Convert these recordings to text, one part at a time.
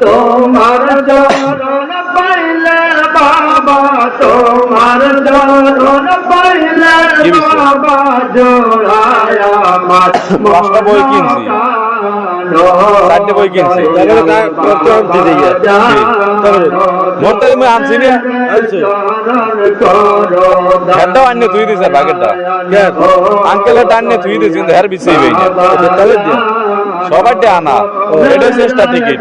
তোমার চরণ পাইলে বাবা তোমার চরণ পাইলে বাবা জোড়ায় আমার বই কিনছি। চারটে বই কিনছি। মোরটা তুমি আনছি না? আনছি। আনিয়ে দিছে কিন্তু হের তাহলে সবার দিয়ে আনা। এটা চেষ্টা টিকিট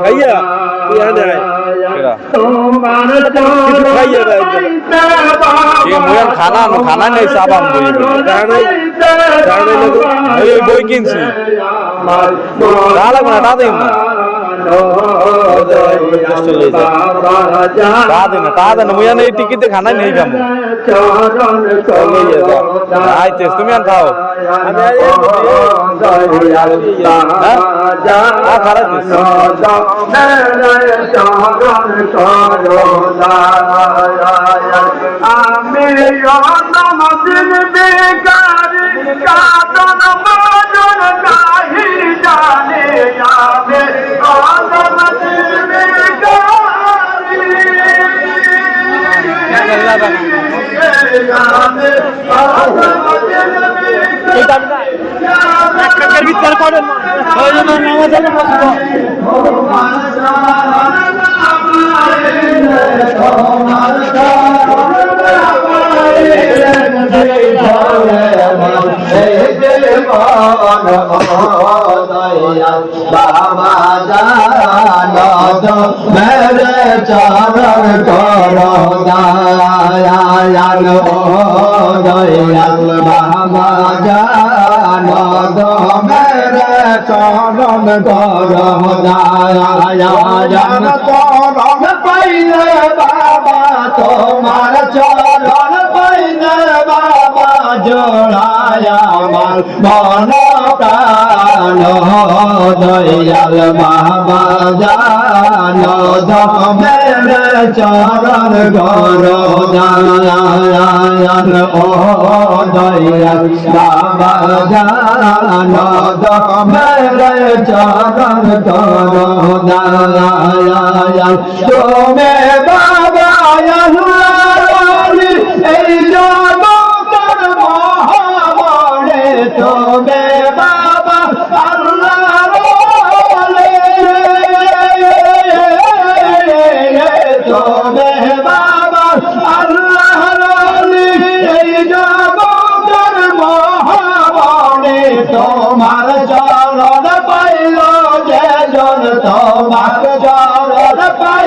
খাইয়া এ মোয়াল খানা খানা নেই সাবান বই বই কিনছি। তা লাগবে না তা দিন না। তা দিন না তা দেন না মুয়া নেই টিকিটে খানা নেই খামো আইতে তুমি আন খাও আমি বেকারি। বাবা জানো মেরে চরণ করো দয়াল ও দয়াল বাবা জানো মেরে চরণ দয়াল চরণ পাইলে বাবা তোমার চরণ পাইলে জোড়ায় আমার মন প্রাণ, দয়াল বাবা জান মেরে চরণ গর মেরে চরণ গর তুমি বাবা এই তুমি বাবা, আল্লাহর তুমি বাবা, আল্লাহর এই জগতের মহাবনে তোমার চরণ পাইল যে জন তোমার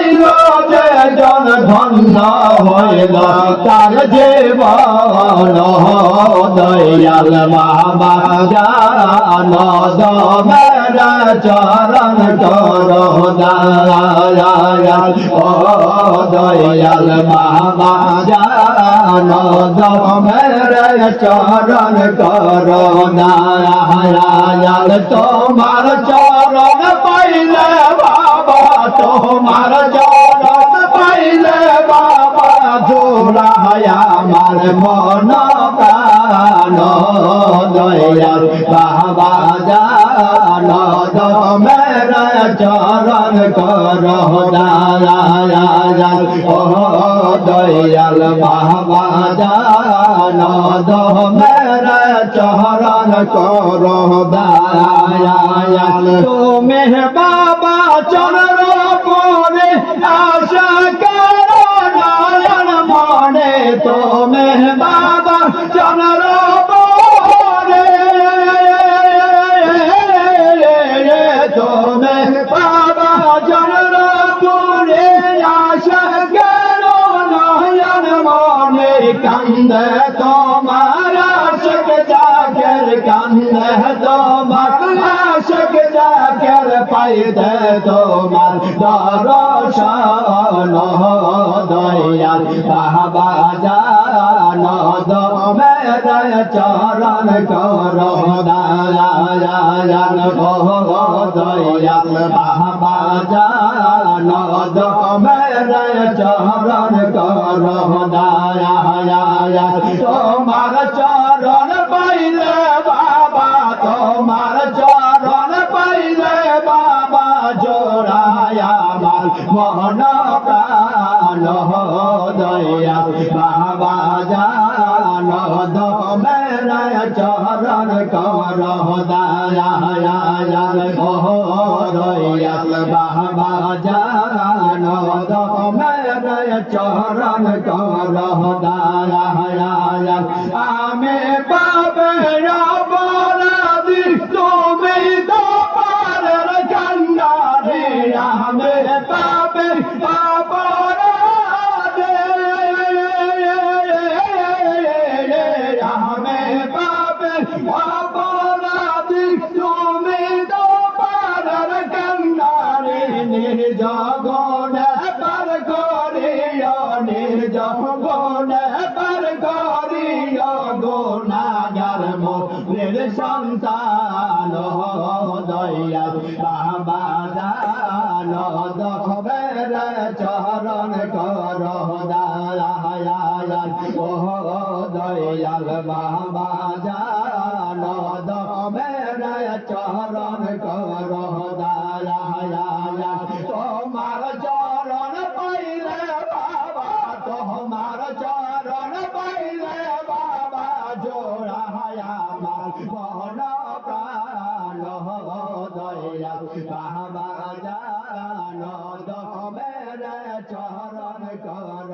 পাইল যে জন ধন্য হইল তার জীবন দয়াল বাবা জান দমের চরণ কর দয়াল ও দয়াল বাবা জান দমের চরণ কর দয়াল তোমার চরণ পাইলে তোমার চরণ পাইলে বাবা জোড়ায় আমার মন প্রাণ দয়াল বাবা জান দমের চরণ কর দয়াল ও দয়াল বাবা জান দমের চরণ কর দয়াল তুমি বাবা চরণ আশক জাগর কান্দে তোমার আশক জাগর পাইদে তোমার দর্শন দয়াল বাবা জান দমের চরণ কর দয়ান গো দয়াল বাবা জান মেরে চরণ কর দয়া তোমার দয়া বাবা জান মেরে চরণ কর দয়া দয়া বাবা জান মেরে চরণ আমি পাবে সন্তান দয়া বাবা দান দখবের চরণ কর দয়াল ও দয়াল বাবা জান দখবের চরণ কর আমার মন প্রাণ দয়া বাবা জান দমের চরণ কর